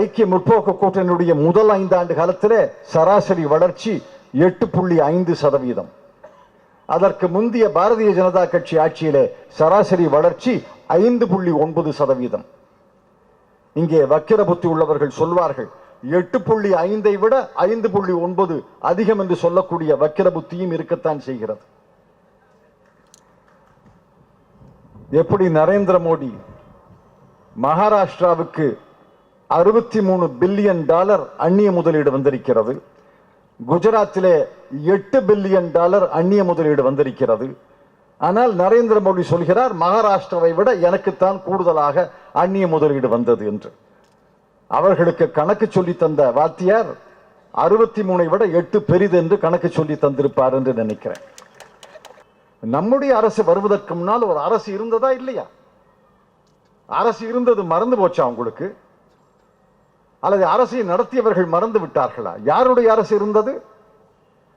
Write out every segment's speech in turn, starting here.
ஐக்கிய முற்போக்கு கூட்டணியுடைய முதல் ஐந்தாண்டு காலத்திலே சராசரி வளர்ச்சி எட்டு புள்ளி ஐந்து சதவீதம். அதற்கு முந்தைய பாரதிய ஜனதா கட்சி ஆட்சியிலே சராசரி வளர்ச்சி ஐந்து புள்ளி ஒன்பது சதவீதம். இங்கே வக்கிர புத்தி உள்ளவர்கள் சொல்வார்கள் எட்டு புள்ளி ஐந்தை விட ஐந்து புள்ளி ஒன்பது அதிகம் என்று சொல்லக்கூடிய வக்கிர புத்தியும் இருக்கத்தான் செய்கிறது. எப்படி நரேந்திர மோடி மகாராஷ்டிராவுக்கு அறுபத்தி மூணு பில்லியன் டாலர் அந்நிய முதலீடு வந்திருக்கிறது. குஜராத்திலே எட்டு பில்லியன் டாலர் அந்நிய முதலீடு வந்திருக்கிறது. ஆனால் நரேந்திர மோடி சொல்கிறார் மகாராஷ்டிராவை விட எனக்குத்தான் கூடுதலாக அந்நிய முதலீடு வந்தது என்று. அவர்களுக்கு கணக்கு சொல்லி தந்த வாத்தியார் அறுபத்தி மூணை விட எட்டு பெரிது என்று கணக்கு சொல்லி தந்திருப்பார் என்று நினைக்கிறேன். நம்முடைய அரசு வருவதற்கு முன்னால் ஒரு அரசு இருந்ததா இல்லையா? அரசு இருந்தது மறந்து போச்சா உங்களுக்கு? அல்லது அரசை நடத்தியவர்கள் மறந்து விட்டார்களா? யாருடைய அரசு இருந்தது?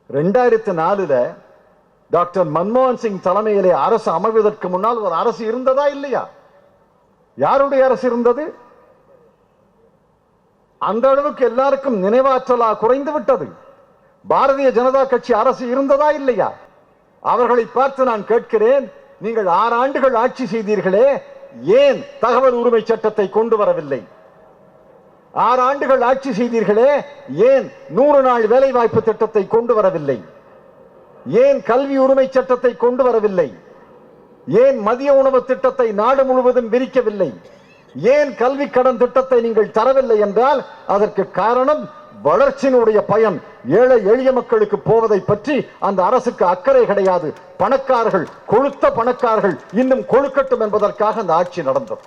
ரெண்டாயிரத்தி நாலுல டாக்டர் மன்மோகன் சிங் தலைமையிலே அரசு அமைவதற்கு முன்னால் ஒரு அரசு இருந்ததா இல்லையா? யாருடைய அரசு இருந்தது? அந்த அளவுக்கு எல்லாருக்கும் நினைவாற்றலா குறைந்து விட்டது. பாரதிய ஜனதா கட்சி அரசு இருந்ததா இல்லையா? அவர்களை பார்த்து நான் கேட்கிறேன் நீங்கள் ஆறு ஆண்டுகள் ஆட்சி செய்தீர்களே ஏன் தகவல் உரிமை சட்டத்தை கொண்டு வரவில்லை? ஆறு ஆண்டுகள் ஆட்சி செய்தீர்களே ஏன் நூறு நாள் வேலை வாய்ப்பு திட்டத்தை கொண்டு வரவில்லை? ஏன் கல்வி உரிமை சட்டத்தை கொண்டு வரவில்லை? ஏன் மதிய உணவு திட்டத்தை நாடு முழுவதும் விரிக்கவில்லை? ஏன் கல்வி கடன் திட்டத்தை நீங்கள் தரவில்லை என்றால் அதற்கு காரணம் வளர்ச்சியினுடைய பயன். ஏழை எளிய மக்களுக்கு போவதை பற்றி அந்த அரசுக்கு அக்கறை கிடையாது. பணக்காரர்கள் கொழுத்த பணக்காரர்கள் இன்னும் கொழுக்கட்டும் என்பதற்காக அந்த ஆட்சி நடந்தது.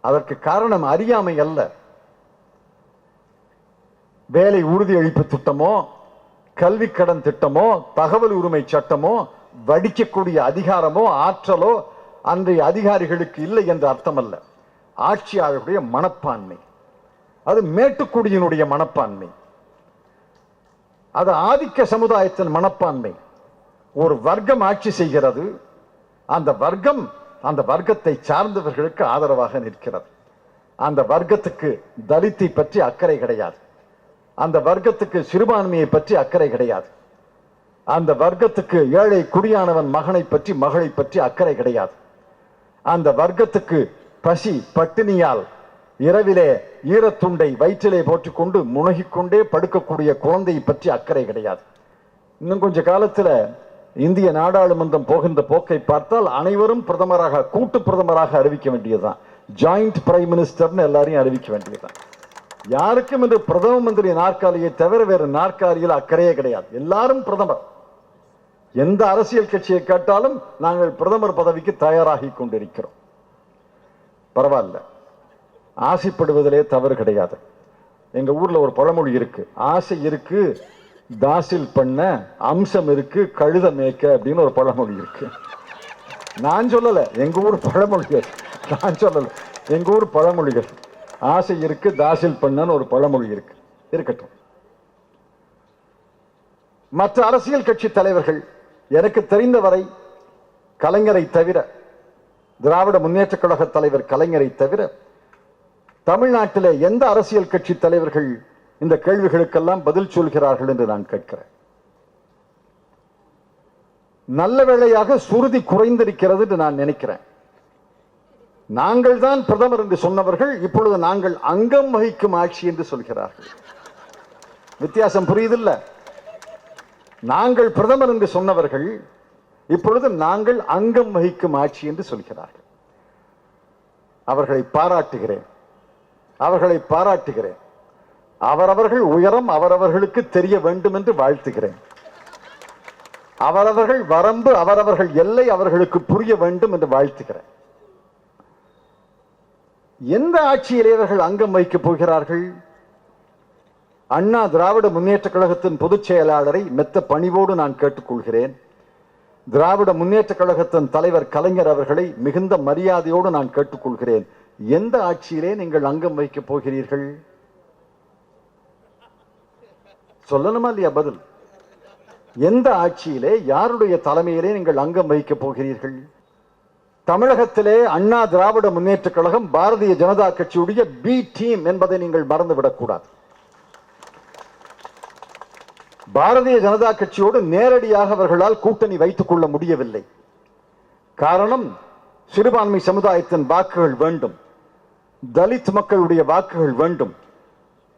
அதற்கு காரணம் அறியாமை அல்ல. வேலை உறுதி அளிப்பு திட்டமோ கல்வி கடன் திட்டமோ தகவல் உரிமை சட்டமோ வடிக்கக்கூடிய அதிகாரமோ ஆற்றலோ அன்றைய அதிகாரிகளுக்கு இல்லை என்று அர்த்தமல்ல. ஆட்சியாளருடைய மனப்பான்மை. அது மேட்டுக்குடியினுடைய மனப்பான்மை. அது ஆதிக்க சமுதாயத்தின் மனப்பான்மை. ஒரு வர்க்கம் ஆட்சி செய்கிறது. அந்த வர்க்கம் அந்த வர்க்கத்தை சார்ந்தவர்களுக்கு ஆதரவாக நிற்கிறது. அந்த வர்க்கத்துக்கு தலித்தை பற்றி அக்கறை கிடையாது. அந்த வர்க்கத்துக்கு சிறுபான்மையை பற்றி அக்கறை கிடையாது. அந்த வர்க்கத்துக்கு ஏழை குடியானவன் மகனை பற்றி மகளை பற்றி அக்கறை கிடையாது. அந்த வர்க்கத்துக்கு பசி பட்டினியால் இரவிலே ஈரத்துண்டை வயிற்றிலே போட்டுக்கொண்டு முனகிக்கொண்டே படுக்கக்கூடிய குழந்தையை பற்றி அக்கறை கிடையாது. இன்னும் கொஞ்ச காலத்துல இந்திய நாடாளுமன்றம் போகின்ற போக்கை பார்த்தால் அனைவரும் பிரதமராக கூட்டு பிரதமராக அறிவிக்க வேண்டியதுதான். ஜாயிண்ட் பிரைம் மினிஸ்டர்னு எல்லாரையும் அறிவிக்க வேண்டியதுதான். யாருக்கும் இந்த பிரதம மந்திரி நாற்காலியை தவிர வேறு நாற்காலியில் அக்கறையே கிடையாது. எல்லாரும் பிரதமர். எந்த அரசியல் கட்சியை கேட்டாலும் நாங்கள் பிரதமர் பதவிக்கு தயாராகி கொண்டிருக்கிறோம். பரவாயில்ல. ஆசைப்படுவதிலே தவறு கிடையாது. எங்க ஊர்ல ஒரு பழமொழி இருக்கு. ஆசை இருக்கு தாசில் பண்ண அம்சம் இருக்கு கழுத மேய்க்க அப்படின்னு ஒரு பழமொழி இருக்கு. நான் சொல்லலை எங்க ஊர் பழமொழிகள். நான் சொல்லலை எங்க ஊர் பழமொழிகள். ஆசை இருக்கு தாசில் பண்ணன்னு ஒரு பழமொழி இருக்கு. இருக்கட்டும். மற்ற அரசியல் கட்சி தலைவர்கள் எனக்கு தெரிந்தவரை கலைஞரை தவிர திராவிட முன்னேற்ற கழக தலைவர் கலைஞரை தவிர தமிழ்நாட்டில் எந்த அரசியல் கட்சி தலைவர்கள் இந்த கேள்விகளுக்கெல்லாம் பதில் சொல்கிறார்கள் என்று நான் கேட்கிறேன். நல்ல வேளையாக சுருதி குறைந்திருக்கிறது என்று நான் நினைக்கிறேன். நாங்கள் தான் பிரதமர் என்று சொன்னவர்கள் இப்பொழுது நாங்கள் அங்கம் வகிக்கும் ஆட்சி என்று சொல்கிறார்கள். வித்தியாசம் புரியுதில்ல? நாங்கள் பிரதமர் என்று சொன்னவர்கள் இப்பொழுது நாங்கள் அங்கம் வகிக்கும் ஆட்சி என்று சொல்கிறார்கள். அவர்களை பாராட்டுகிறேன். அவர்களை பாராட்டுகிறேன். அவரவர்கள் உயரம் அவரவர்களுக்கு தெரிய வேண்டும் என்று வாழ்த்துகிறேன். அவரவர்கள் வரம்பு அவரவர்கள் எல்லை அவர்களுக்கு புரிய வேண்டும் என்று வாழ்த்துகிறேன். எந்த ஆட்சியிலே அவர்கள் அங்கம் வைக்கப் போகிறார்கள்? அண்ணா திராவிட முன்னேற்ற கழகத்தின் பொதுச் செயலாளரை மெத்த பணிவோடு நான் கேட்டுக்கொள்கிறேன். திராவிட முன்னேற்ற கழகத்தின் தலைவர் கலைஞர் அவர்களை மிகுந்த மரியாதையோடு நான் கேட்டுக்கொள்கிறேன். எந்த ஆட்சியிலே நீங்கள் அங்கம் வைக்கப் போகிறீர்கள்? சொல்லணுமா இல்லையா பதில்? எந்த ஆட்சியிலே யாருடைய தலைமையிலே நீங்கள் அங்கம் வகிக்கப் போகிறீர்கள்? தமிழகத்திலே அண்ணா திராவிட முன்னேற்ற கழகம் பாரதிய ஜனதா கட்சியுடைய பி டீம் என்பதை நீங்கள் மறந்துவிடக்கூடாது பாரதிய ஜனதா கட்சியோடு நேரடியாக அவர்களால் கூட்டணி வைத்துக் கொள்ள முடியவில்லை. காரணம் சிறுபான்மை சமுதாயத்தின் வாக்குகள் வேண்டும். தலித் மக்களுடைய வாக்குகள் வேண்டும்.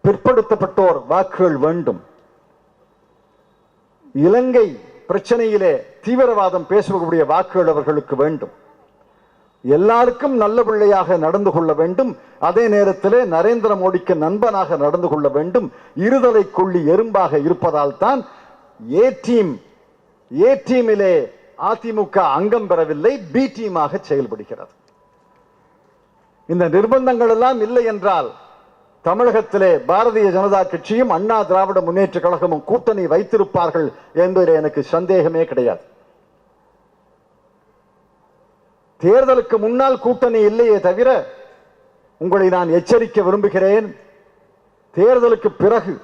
பிற்படுத்தப்பட்டோர் வாக்குகள் வேண்டும். இலங்கை பிரச்சனையிலே தீவிரவாதம் பேசக்கூடிய வாக்குகள் அவர்களுக்கு வேண்டும். எல்லாருக்கும் நல்ல பிள்ளையாக நடந்து கொள்ள வேண்டும். அதே நேரத்திலே நரேந்திர மோடிக்கு நண்பனாக நடந்து கொள்ள வேண்டும். இருதலை கொள்ளி எறும்பாக இருப்பதால் தான் ஏ டீம் ஏ டீமிலே அதிமுக அங்கம் பெறவில்லை பி டீமாக செயல்படுகிறது. இந்த நிர்பந்தங்கள் எல்லாம் இல்லை என்றால் தமிழகத்திலே பாரதிய ஜனதா கட்சியும் அண்ணா திராவிட முன்னேற்ற கழகமும் கூட்டணி வைத்திருப்பார்கள் என்பதில் எனக்கு சந்தேகமே கிடையாது. தேர்தலுக்கு முன்னால் கூட்டணி இல்லையே தவிர உங்களை நான் எச்சரிக்க விரும்புகிறேன். தேர்தலுக்கு பிறகு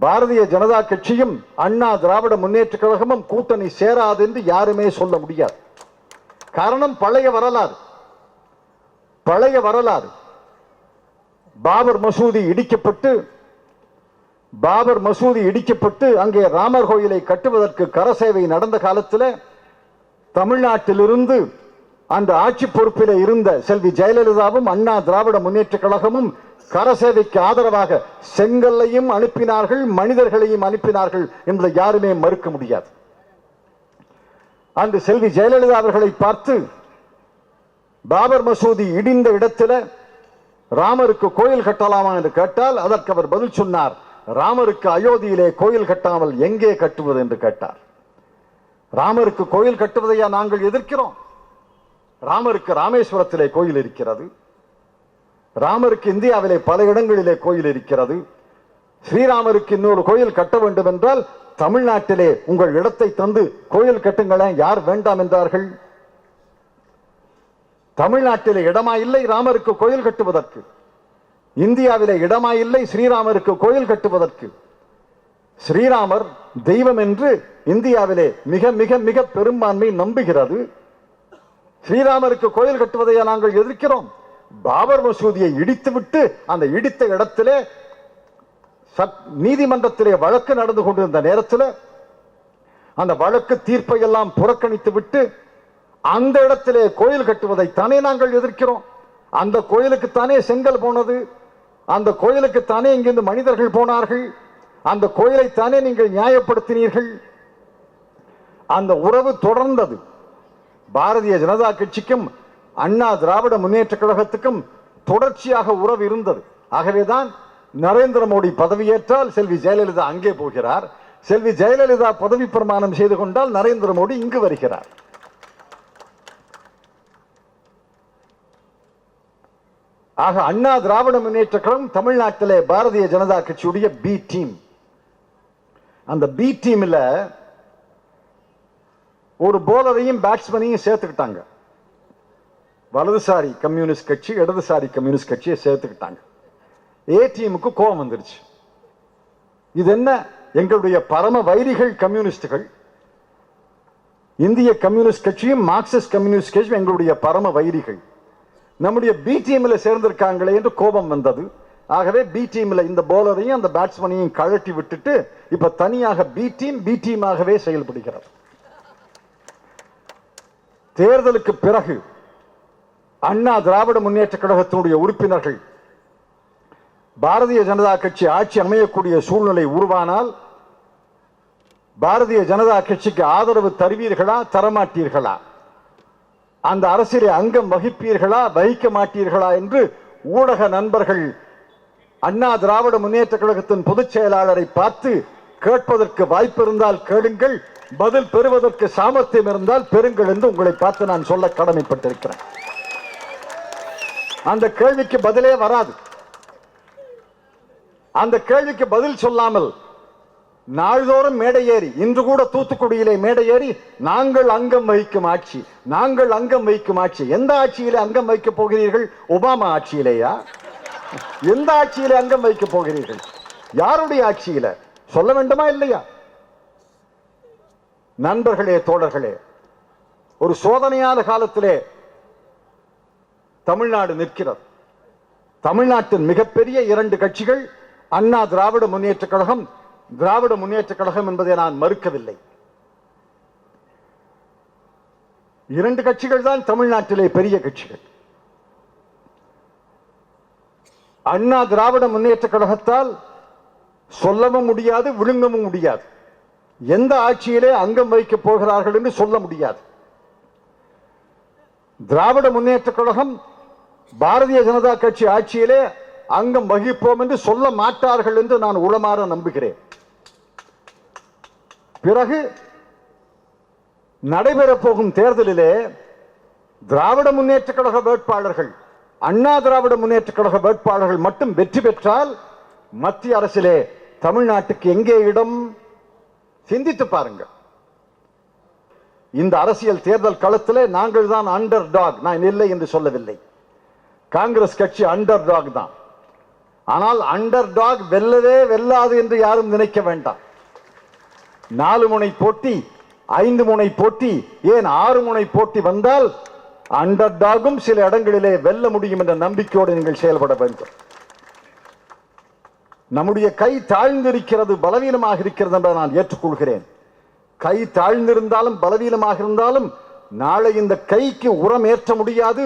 பாரதிய ஜனதா கட்சியும் அண்ணா திராவிட முன்னேற்ற கழகமும் கூட்டணி சேராது என்று யாருமே சொல்ல முடியாது. காரணம் பழைய வரலாறு. பழைய வரலாறு. பாபர் மசூதி இடிக்கப்பட்டு பாபர் மசூதி இடிக்கப்பட்டு அங்கே ராமர் கோயிலை கட்டுவதற்கு கரசேவை நடந்த காலத்தில் தமிழ்நாட்டிலிருந்து அந்த ஆட்சி பொறுப்பில் இருந்த செல்வி ஜெயலலிதாவும் அண்ணா திராவிட முன்னேற்ற கழகமும் கரசேவைக்கு ஆதரவாக செங்கல்லையும் அனுப்பினார்கள் மனிதர்களையும் அனுப்பினார்கள் என்பதை யாருமே மறுக்க முடியாது. அன்று செல்வி ஜெயலலிதா அவர்களை பார்த்து பாபர் மசூதி இடிந்த இடத்துல ராமருக்கு கோயில் கட்டலாமா என்று கேட்டால் அதற்கு அவர் பதில் சொன்னார் ராமருக்கு அயோத்தியிலே கோயில் கட்டாமல் எங்கே கட்டுவது? என்று கேட்டார். ராமருக்கு கோயில் கட்டுவதையா நாங்கள் எதிர்க்கிறோம். ராமருக்கு ராமேஸ்வரத்திலே கோயில் இருக்கிறது. ராமருக்கு இந்தியாவிலே பல இடங்களிலே கோயில் இருக்கிறது. ஸ்ரீராமருக்கு இன்னொரு கோயில் கட்ட வேண்டும் என்றால் தமிழ்நாட்டிலே உங்கள் இடத்தை தந்து கோயில் கட்டுங்களேன். யார் வேண்டாம் என்றார்கள்? தமிழ்நாட்டிலே இடமா இல்லை ராமருக்கு கோயில் கட்டுவதற்கு. இந்தியாவிலே இடமா இல்லை ஸ்ரீராமருக்கு கோயில் கட்டுவதற்கு. ஸ்ரீராமர் தெய்வம் என்று இந்தியாவிலே மிக மிக மிக பெரும்பான்மை நம்புகிறது. ஸ்ரீராமருக்கு கோயில் கட்டுவதை நாங்கள் எதிர்க்கிறோம். பாபர் மசூதியை இடித்துவிட்டு அந்த இடித்த இடத்திலே நீதிமன்றத்திலே வழக்கு நடந்து கொண்டிருந்த நேரத்தில் அந்த வழக்கு தீர்ப்பை எல்லாம் புறக்கணித்து விட்டு அந்த இடத்திலே கோயில் கட்டுவதை தானே நாங்கள் எதிர்க்கிறோம். அந்த கோயிலுக்கு தானே செங்கல் போனது. அந்த கோயிலுக்கு தானே இங்கிருந்து மனிதர்கள் போனார்கள். அந்த கோயிலை தானே நீங்கள் நியாயப்படுத்தினீர்கள். அந்த உறவு தொடர்ந்தது. பாரதிய ஜனதா கட்சிக்கும் அண்ணா திராவிட முன்னேற்ற கழகத்துக்கும் தொடர்ச்சியாக உறவு இருந்தது. ஆகவேதான் நரேந்திர மோடி பதவியேற்றால் செல்வி ஜெயலலிதா அங்கே போகிறார். செல்வி ஜெயலலிதா பதவி பிரமாணம் செய்து கொண்டால் நரேந்திர மோடி இங்கு வருகிறார். ஆக அண்ணா திராவிட முன்னேற்ற கழகம் தமிழ்நாட்டிலே பாரதிய ஜனதா கட்சியுடைய பி டீம் அந்த பி டீம்ல ஒரு போலரையும் பேட்ஸ்மேனையும் சேர்த்துக்கிட்டாங்க. வலதுசாரி கம்யூனிஸ்ட் கட்சி இடதுசாரி கம்யூனிஸ்ட் கட்சியை சேர்த்துக்கிட்டாங்க. ஏ டீமுக்கு கோபம் வந்துருச்சு. இது என்ன? எங்களுடைய பரம வைரிகள் கம்யூனிஸ்டுகள். இந்திய கம்யூனிஸ்ட் கட்சியும் மார்க்சிஸ்ட் கம்யூனிஸ்ட் கட்சியும் எங்களுடைய பரம வைரிகள். நம்முடைய பி டீம்ல சேர்ந்திருக்காங்களே என்று கோபம் வந்தது. ஆகவே பி டீம்ல இந்த போலரையும் அந்த பேட்ஸ்மேனையும் கழட்டி விட்டுட்டு இப்போ தனியாக பி டீம் பி டீமாகவே செயல்படுகிறது. தேர்தலுக்கு பிறகு அண்ணா திராவிட முன்னேற்ற கழகத்தினுடைய உறுப்பினர்கள் பாரதிய ஜனதா கட்சி ஆட்சி அமையக்கூடிய சூழ்நிலை உருவானால் பாரதிய ஜனதா கட்சிக்கு ஆதரவு தருவீர்களா தரமாட்டீர்களா? அந்த அரசியலை அங்கம் வகிப்பீர்களா வகிக்க மாட்டீர்களா என்று ஊடக நண்பர்கள் அண்ணா திராவிட முன்னேற்ற கழகத்தின் பொதுச் செயலாளரை பார்த்து கேட்பதற்கு வாய்ப்பு இருந்தால் கேளுங்கள் பதில் பெறுவதற்கு சாமர்த்தியம் இருந்தால் பெறுங்கள் என்று உங்களை பார்த்து நான் சொல்ல கடமைப்பட்டிருக்கிறேன். அந்த கேள்விக்கு பதிலே வராது. அந்த கேள்விக்கு பதில் சொல்லாமல் நாள்தோறும் மேடை ஏறி இன்று கூட தூத்துக்குடியிலே மேடை ஏறி நாங்கள் அங்கம் வகிக்கும் ஆட்சி நாங்கள் அங்கம் வகிக்கும் ஆட்சி. எந்த ஆட்சியிலே அங்கம் வைக்கப் போகிறீர்கள்? ஒபாமா ஆட்சியிலேயா? எந்த ஆட்சியிலே அங்கம் வைக்கப் போகிறீர்கள்? யாருடைய ஆட்சியில? சொல்ல வேண்டுமா இல்லையா? நண்பர்களே தோழர்களே ஒரு சோதனையான காலத்திலே தமிழ்நாடு நிற்கிறது. தமிழ்நாட்டின் மிகப்பெரிய இரண்டு கட்சிகள் அண்ணா திராவிட முன்னேற்ற கழகம் திராவிட முன்னேற்ற கழகம் என்பதை நான் மறுக்கவில்லை. இரண்டு கட்சிகள் தான் தமிழ்நாட்டிலே பெரிய கட்சிகள். அண்ணா திராவிட முன்னேற்ற கழகத்தால் சொல்லவும் முடியாது விழுங்கவும் முடியாது. எந்த ஆட்சியிலே அங்கம் வைக்கப் போகிறார்கள் என்று சொல்ல முடியாது. திராவிட முன்னேற்ற கழகம் பாரதிய ஜனதா கட்சி ஆட்சியிலே அங்கம் வகிப்போம் என்று சொல்ல மாட்டார்கள் என்று நான் உளமாற நம்புகிறேன். பிறகு நடைபெறப் போகும் தேர்தலிலே திராவிட முன்னேற்ற கழக வேட்பாளர்கள் அண்ணா திராவிட முன்னேற்ற கழக வேட்பாளர்கள் மட்டும் வெற்றி பெற்றால் மத்திய அரசிலே தமிழ்நாட்டுக்கு எங்கே இடம்? சிந்தித்து பாருங்கள். இந்த அரசியல் தேர்தல் களத்திலே நாங்கள் தான் அண்டர் டாக் நான் இல்லை என்று சொல்லவில்லை. காங்கிரஸ் கட்சி அண்டர் டாக் தான். ஆனால் அண்டர் டாக் வெல்லவே வெல்லாது என்று யாரும் நினைக்க வேண்டாம். நாலு முனை போட்டி ஐந்து முனை போட்டி ஏன் ஆறு முனை போட்டி வந்தால் அண்டர்டாகும் சில இடங்களிலே வெல்ல முடியும் என்ற நம்பிக்கையோடு நீங்கள் செயல்பட வேண்டும். நம்முடைய கை தாழ்ந்திருக்கிறது பலவீனமாக இருக்கிறது என்பதை நான் ஏற்றுக்கொள்கிறேன். கை தாழ்ந்திருந்தாலும் பலவீனமாக இருந்தாலும் நாளை இந்த கைக்கு உரம் ஏற்ற முடியாது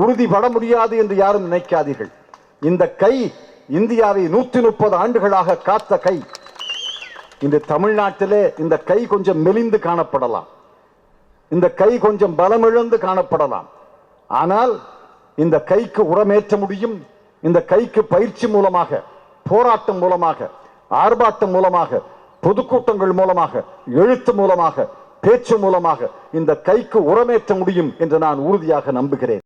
உறுதிபட முடியாது என்று யாரும் நினைக்காதீர்கள். இந்த கை இந்தியாவை நூத்தி முப்பது ஆண்டுகளாக காத்த கை. இந்த தமிழ்நாட்டிலே இந்த கை கொஞ்சம் மெலிந்து காணப்படலாம். இந்த கை கொஞ்சம் பலமிழந்து காணப்படலாம். ஆனால் இந்த கைக்கு உரமேற்ற முடியும். இந்த கைக்கு பயிற்சி மூலமாக போராட்டம் மூலமாக ஆர்ப்பாட்டம் மூலமாக பொதுக்கூட்டங்கள் மூலமாக எழுத்து மூலமாக பேச்சு மூலமாக இந்த கைக்கு உரமேற்ற முடியும் என்று நான் உறுதியாக நம்புகிறேன்.